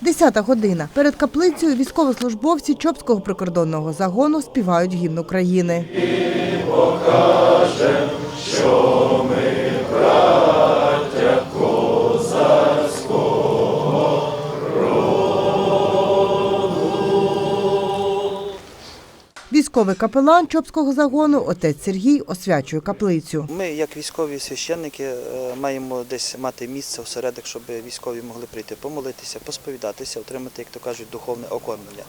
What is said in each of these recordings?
Десята година. Перед каплицею військовослужбовці Чопського прикордонного загону співають гімн України. Військовий капелан Чопського загону отець Сергій освячує каплицю. Ми, як військові священники, е, маємо десь мати місце, осередок, щоб військові могли прийти помолитися, посповідатися, отримати, як то кажуть, духовне окормлення.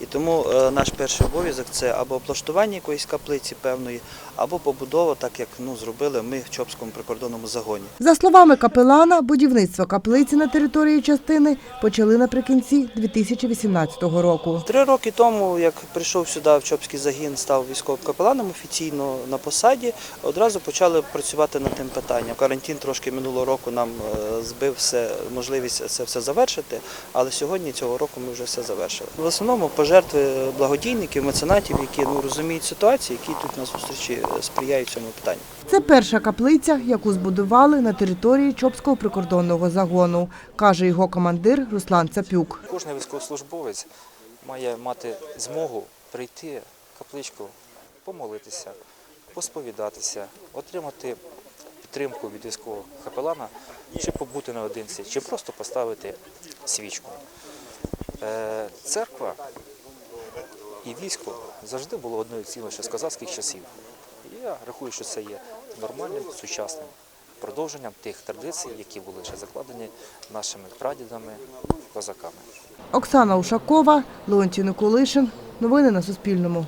І тому е, наш перший обов'язок це або облаштування якоїсь каплиці певної, або побудова, так як ну, зробили ми в Чопському прикордонному загоні. За словами капелана, будівництво каплиці на території частини почали наприкінці 2018 року. Три роки тому, як прийшов сюди в Чопський загін, став військовим капеланом офіційно на посаді, одразу почали працювати над тим питанням. Карантин трошки минулого року нам е, збив все, можливість це все завершити, але сьогодні цього року ми вже все завершили. В основному пожертви благодійників, меценатів, які ну, розуміють ситуацію, які тут на зустрічі сприяють цьому питанню. Це перша каплиця, яку збудували на території Чопського прикордонного загону, каже його командир Руслан Цапюк. Кожен військовослужбовець має мати змогу прийти капличку, помолитися, посповідатися, отримати підтримку від військового капелана, чи побути наодинці, чи просто поставити свічку. Е, Церква і військо завжди було одною цілою ще з козацьких часів. Я рахую, що це є нормальним, сучасним продовженням тих традицій, які були ще закладені нашими прадідами, козаками. Оксана Ушакова, Леонтій Николишин. Новини на Суспільному.